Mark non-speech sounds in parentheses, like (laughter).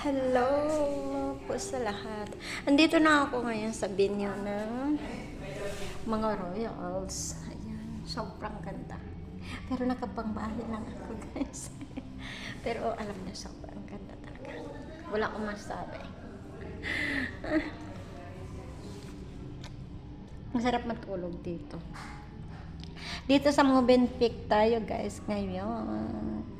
Hello po sa lahat. Andito na ako ngayon sa binyo ng mga royals. Ayan, sobrang ganda. Pero nakapangbahay lang ako guys. (laughs) Pero alam na sobrang ganda talaga. Wala akong masabi. (laughs) Ang sarap matulog dito. Dito sa Movenpick tayo guys ngayon.